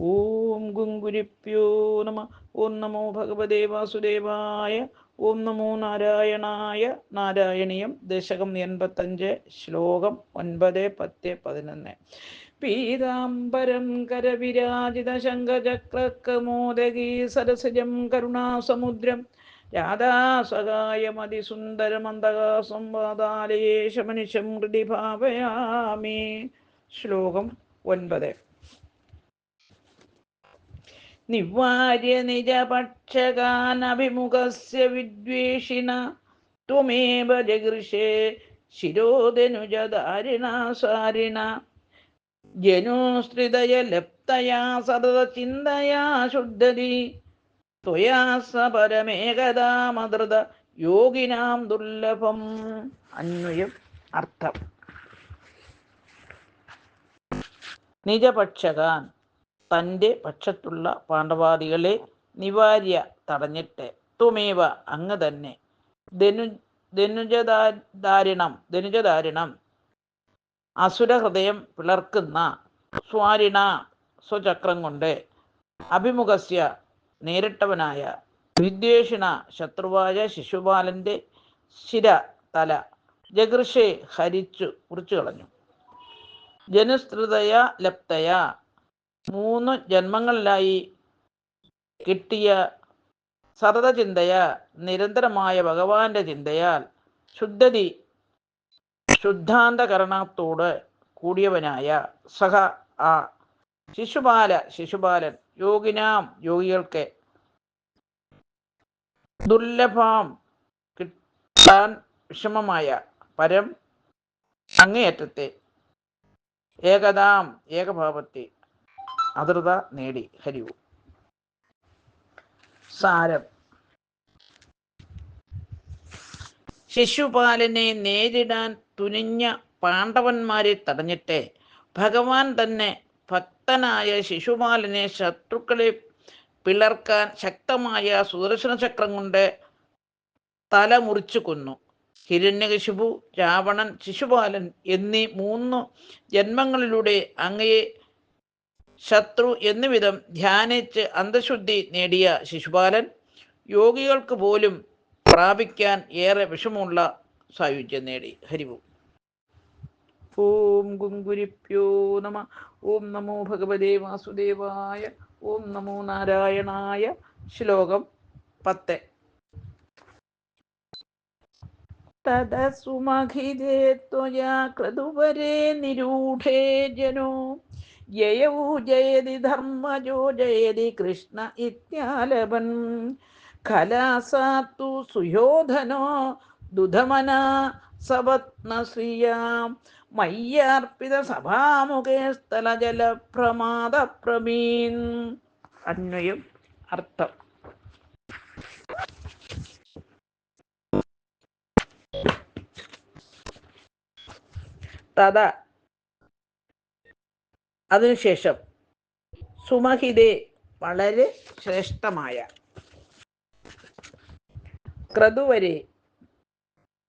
ഓം ഗുങ്കുരിപ്യോ നമ. ഓം നമോ ഭഗവദേ വാസുദേവായ. ഓം നമോ നാരായണായ. നാരായണീയം ദശകം എൺപത്തഞ്ച് ശ്ലോകം ഒൻപത് പത്ത് പതിനൊന്ന്. പീതാംബരം കരവിരാജിത ശങ്കചക്രകമോദകീ സരസജം കരുണാസമുദ്രം. രാധാസഹായമതിസുന്ദരമന്ദകാസം വാതാലയേശമനിശം ഹൃദി ഭാവയാമി. ശ്ലോകം ഒൻപത്. നിവാര്യ നിജപക്ഷകാനഭിമുഖസ്യ വിദ്വേഷിണ ശിരോധനുജധാരിണ സാരിണ ജനുസ്ത്രിതയ ലപ്തയാ സതത ചിന്തയാ ശുദ്ധതി ത്വയാ സ പരമേകദാമധൃത യോഗിനാം ദുർലഭം. അന്വയം അർത്ഥം. നിജപക്ഷകാൻ തന്റെ പക്ഷത്തുള്ള പാണ്ഡവാദികളെ നിവാര്യ തടഞ്ഞിട്ട് ത്വമേവ അങ്ങ് തന്നെ. ധനു ധനുജദാരിണം ധനുജദാരിണം. അസുരഹൃദയം പിളർക്കുന്ന സ്വാരിണ സ്വചക്രം കൊണ്ട് അഭിമുഖസ്യ നേരിട്ടവനായ വിദ്വേഷിണ ശത്രുവായ ശിശുപാലന്റെ ശിര തല ജഗൃഷെ ഹരിച്ചു കുറിച്ചു കളഞ്ഞു ജനുസ്തൃതയ ലപ്തയ മൂന്ന് ജന്മങ്ങളിലായി കിട്ടിയ സതത ചിന്തയ നിരന്തരമായ ഭഗവാന്റെ ചിന്തയാൽ ശുദ്ധതി ശുദ്ധാന്തകരണത്തോട് കൂടിയവനായ സഹ ആ ശിശുപാല ശിശുപാലൻ യോഗിനാം യോഗികൾക്ക് ദുർലഭം കിട്ടാൻ വിഷമമായ പരം അങ്ങേയറ്റത്തെ ഏകതാം ഏകഭാവത്തെ അതൃത നേടി. ഹരിവു സാരം. ശിശുപാലനെ നേരിടാൻ തുനിഞ്ഞ പാണ്ഡവന്മാരെ തടഞ്ഞിട്ട് ഭഗവാൻ തന്നെ ഭക്തനായ ശിശുപാലനെ ശത്രുക്കളെ പിളർക്കാൻ ശക്തമായ സുദർശന ചക്രം കൊണ്ട് തല മുറിച്ചു കൊന്നു. ഹിരണ്യകശിപു രാവണൻ ശിശുപാലൻ എന്നീ മൂന്ന് ജന്മങ്ങളിലൂടെ അങ്ങയെ ശത്രു എന്നുവിധം ധ്യാനിച്ച് അന്തശുദ്ധി നേടിയ ശിശുപാലൻ യോഗികൾക്ക് പോലും പ്രാപിക്കാൻ ഏറെ വിഷമുള്ള സായുജ്യം നേടി. ഹരിവു ഓം ഗുങ്കുരിപ്യോ നമ. ഓം നമോ ഭഗവതേ വാസുദേവായ. ഓം നമോ നാരായണായ. ശ്ലോകം പത്ത്. തദസുമഖിതേ ത്വയാ ക്രതുവരേ നിരൂഢേ ജനോ. ജയൗ ജയതി ധർമ്മജോ ജയതി കൃഷ്ണ ഇത്യാലപൻ ഖലാസാത്തു സുയോധനോ ദുധമന സപത്നശ്രിയാം മയ്യാർപ്പിത സഭാമുഖേ സ്ഥലജല പ്രമാദ പ്രമീൻ അന്വയം അർത്ഥം. തഥ അതിനുശേഷം സുമഹിതേ വളരെ ശ്രേഷ്ഠമായ ക്രതുവരെ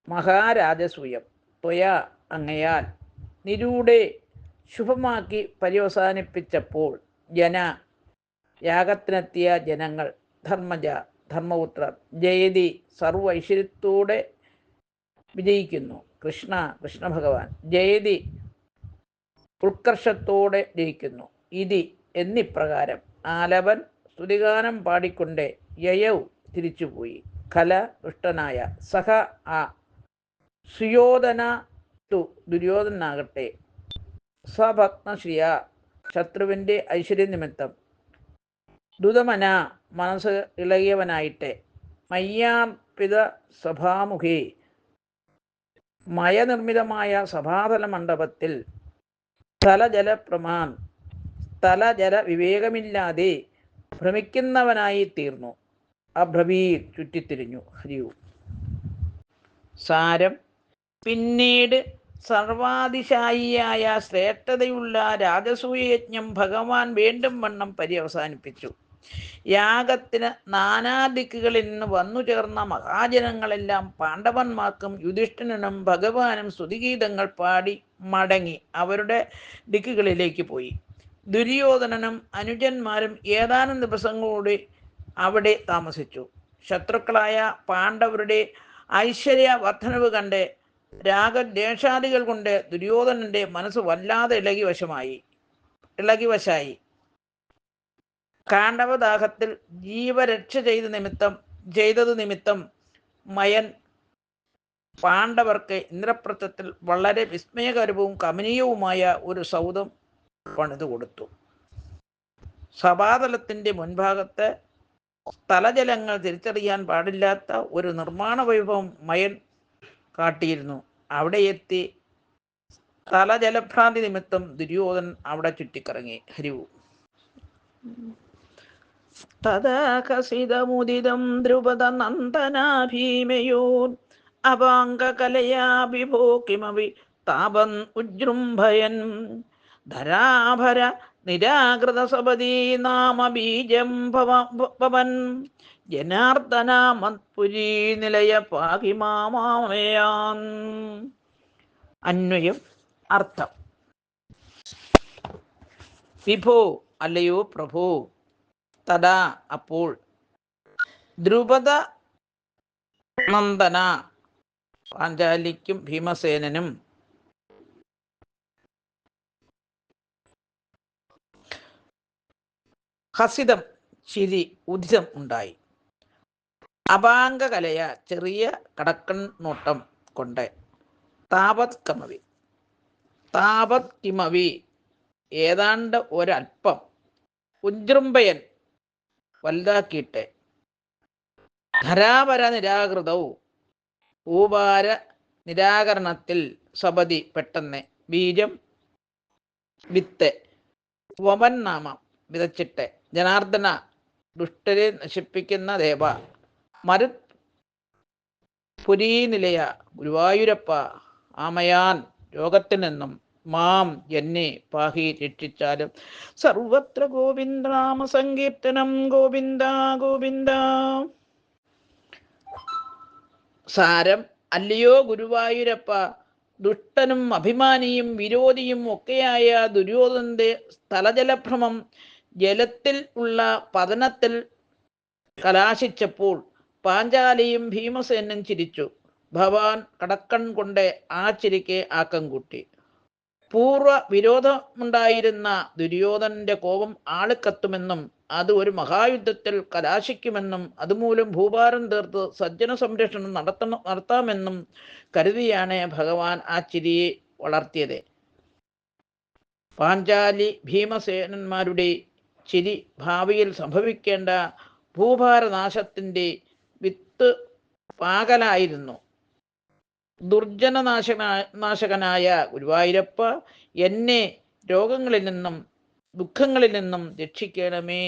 മഹാരാജസൂയം ത്വയാ അങ്ങയാൽ നിരൂടെ ശുഭമാക്കി പര്യവസാനിപ്പിച്ചപ്പോൾ ജന യാഗത്തിനെത്തിയ ജനങ്ങൾ ധർമ്മജ ധർമ്മപുത്രർ ജയതി സർവ ഐശ്വര്യത്തോടെ വിജയിക്കുന്നു. കൃഷ്ണ കൃഷ്ണ ഭഗവാൻ ജയതി ഉത്കർഷത്തോടെ ജയിക്കുന്നു. ഇതി എന്നിപ്രകാരം ആലവൻ സ്തുതിഗാനം പാടിക്കൊണ്ട് യയൗ തിരിച്ചുപോയി. കല ദുഷ്ടനായ സഹ ആ സുയോധന തു ദുര്യോധനാകട്ടെ. സ്വഭക്തശ്രിയ ശത്രുവിന്റെ ഐശ്വര്യ നിമിത്തം ദുതമന മനസ്സ് ഇളകിയവനായിട്ട്. മയ്യാർപ്പിത സഭാമുഖി മയനിർമ്മിതമായ സഭാതല മണ്ഡപത്തിൽ സ്ഥലജലപ്രമാൻ സ്ഥലജല വിവേകമില്ലാതെ ഭ്രമിക്കുന്നവനായി തീർന്നു. അഭ്രവീ ചുറ്റിത്തിരിഞ്ഞു. ഹരിയു. സാരം. പിന്നീട് സർവാതിശായിയായ ശ്രേഷ്ഠതയുള്ള രാജസൂയയജ്ഞം ഭഗവാൻ വീണ്ടും വണ്ണം പര്യവസാനിപ്പിച്ചു. യാഗത്തിന് നാനാദിക്കുകളിൽ നിന്ന് വന്നു ചേർന്ന മഹാജനങ്ങളെല്ലാം പാണ്ഡവന്മാർക്കും യുധിഷ്ഠിരനും ഭഗവാനും സ്തുതിഗീതങ്ങൾ പാടി മടങ്ങി അവരുടെ ദിക്കുകളിലേക്ക് പോയി. ദുര്യോധനനും അനുജന്മാരും ഏതാനും ദിവസങ്ങളോടെ അവിടെ താമസിച്ചു. ശത്രുക്കളായ പാണ്ഡവരുടെ ഐശ്വര്യ വർധനവ് കണ്ട് രാഗദ്വേഷാദികൾ കൊണ്ട് ദുര്യോധനന്റെ മനസ്സ് വല്ലാതെ ഇളകി വശമായി ഇളകി വശായി കാണ്ഡവദാഹത്തിൽ ജീവരക്ഷ ചെയ്ത നിമിത്തം ചെയ്തത് നിമിത്തം മയൻ പാണ്ഡവർക്ക് ഇന്ദ്രപ്രസ്ഥത്തിൽ വളരെ വിസ്മയകരവും കമനീയവുമായ ഒരു സൗധം പണിതു കൊടുത്തു. സഭാതലത്തിന്റെ മുൻഭാഗത്ത് സ്ഥലജലങ്ങൾ തിരിച്ചറിയാൻ പാടില്ലാത്ത ഒരു നിർമ്മാണ വൈഭവം മയൻ കാട്ടിയിരുന്നു. അവിടെ എത്തി സ്ഥലജലഭ്രാന്തി നിമിത്തം ദുര്യോധൻ അവിടെ ചുറ്റിക്കറങ്ങി. ഹരിവു. തഥാകസിതമുദിതം ദ്രുപദ നന്ദനാ ഭീമയോൻ അപാംഗകലയാ വിഭോ താപൻ ഉജൃംഭയൻ ധരാഭര നിരാകൃത സപതി നാമ ബീജം ഭവൻ. ജനാർദ്ദന മത്പുരീ നിലയ പാകി മാമാമയാൻ. അന്വയം അർത്ഥം. വിഭോ അല്ലയോ പ്രഭു? തടാ അപ്പോൾ ദ്രുപദ നന്ദന പാഞ്ചാലിക്കും ഭീമസേനനും. ഹസിതം ചിരി ഉദിതം ഉണ്ടായി. അപാംഗകലയ ചെറിയ കടക്കൺ നോട്ടം കൊണ്ട് താപത് കമവി താപത് കിമവി ഏതാണ്ട് ഒരൽപ്പം ഉജൃംബയൻ വലുതാക്കിയിട്ട് ധരാപര നിരാകൃതവും ഊപാര നിരാകരണത്തിൽ സപതി പെട്ടെന്ന് ബീജം വിത്ത് വമൻ നാമം വിതച്ചിട്ട് ജനാർദ്ദന ദുഷ്ടരെ നശിപ്പിക്കുന്ന ദേവ. മരു പുരീനിലയ ഗുരുവായൂരപ്പ ആമയാൻ രോഗത്തിൽ നിന്നും മാം എന്നെ പാഹി രക്ഷിച്ചാലും സർവത്ര ഗോവിന്ദ നാമ സങ്കീർത്തനം ഗോവിന്ദ ഗോവിന്ദ. സാരം അല്ലയോ ഗുരുവായൂരപ്പ? ദുഷ്ടനും അഭിമാനിയും വിരോധിയും ഒക്കെയായ ദുര്യോധന്റെ സ്ഥലജലഭ്രമം ജലത്തിൽ ഉള്ള പതനത്തിൽ കലാശിച്ചപ്പോൾ പാഞ്ചാലിയും ഭീമസേനും ചിരിച്ചു. ഭവാൻ കടക്കൺ കൊണ്ട് ആ ചിരിക്ക് ആക്കം കൂട്ടി. പൂർവ വിരോധമുണ്ടായിരുന്ന ദുര്യോധനന്റെ കോപം ആളിക്കത്തുമെന്നും അത് ഒരു മഹായുദ്ധത്തിൽ കലാശിക്കുമെന്നും അതുമൂലം ഭൂഭാരം തീർത്ത് സജ്ജന സംരക്ഷണം നടത്തണം നടത്താമെന്നും കരുതിയാണ് ഭഗവാൻ ആ ചിരിയെ വളർത്തിയത്. പാഞ്ചാലി ഭീമസേനന്മാരുടെ ചിരി ഭാവിയിൽ സംഭവിക്കേണ്ട ഭൂഭാരനാശത്തിന്റെ വിത്ത് പാകലായിരുന്നു. ദുർജനനാശന നാശകനായ ഗുരുവായൂരപ്പ എന്നെ രോഗങ്ങളിൽ നിന്നും ദുഃഖങ്ങളിൽ നിന്നും രക്ഷിക്കണമേ.